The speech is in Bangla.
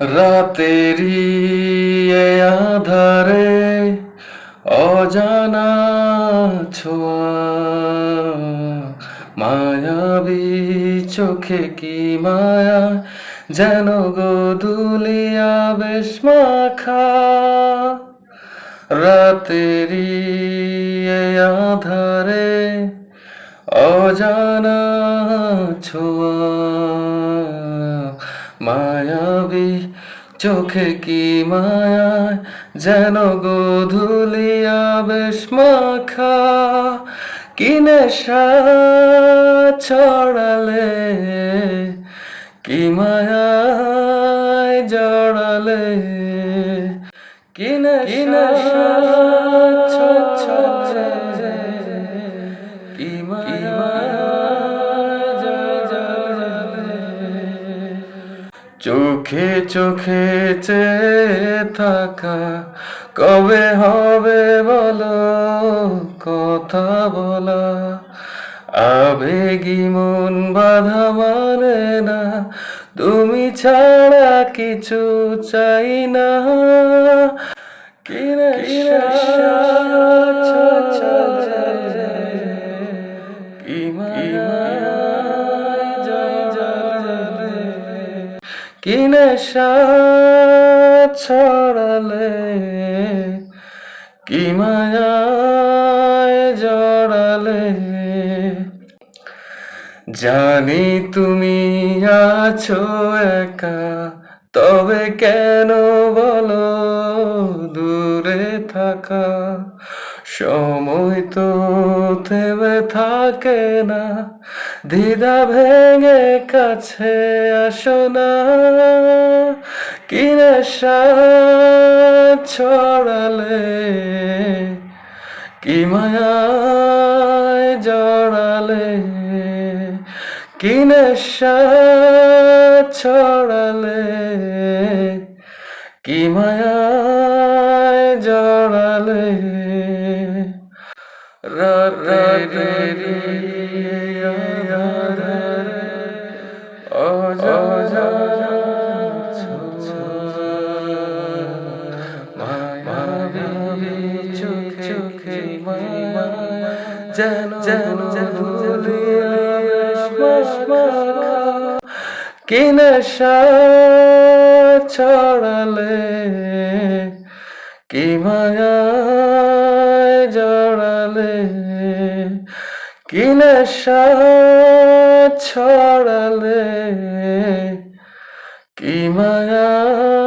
রাতেরি এ আধারে অজানা ছোঁয়া, মায়াবী চোখে কি মায়া যেন গোদুলিয়া বেশ মাখা। রাতেরি আধারে অজানা ছোঁয়া মায়াবী চোখে কি মায়া যেন গোধুলিয়া বেশ মাখা? কি নেশা ছড়ালে? কি মায়ায় জড়ালে? কি নেশা ছড়ালে? চোখে চোখে চেয়ে থাকা। কবে হবে বলো? কথা বলা। আবেগী মন বাধা মানে না। তুমি ছাড়া কিছু চাই না। কিনে কি নেশা ছড়ালে কি মায়ায় জড়ালে? জানি তুমি আছো একা তবে কেন বলো? থাকা। সময় তো থেমে থাকে না। দ্বিধা ভেঙে কাছে আসো না। কি নেশা ছড়ালে? কি মায়ায় জড়ালে? কিনে ছড়ালে? কি মায়ায় জড়ালে রাতে যেন যেন কি নেশা ছড়ালে কি মায়ায় জড়ালে? কি নেশা ছড়ালে? কি মায়ায়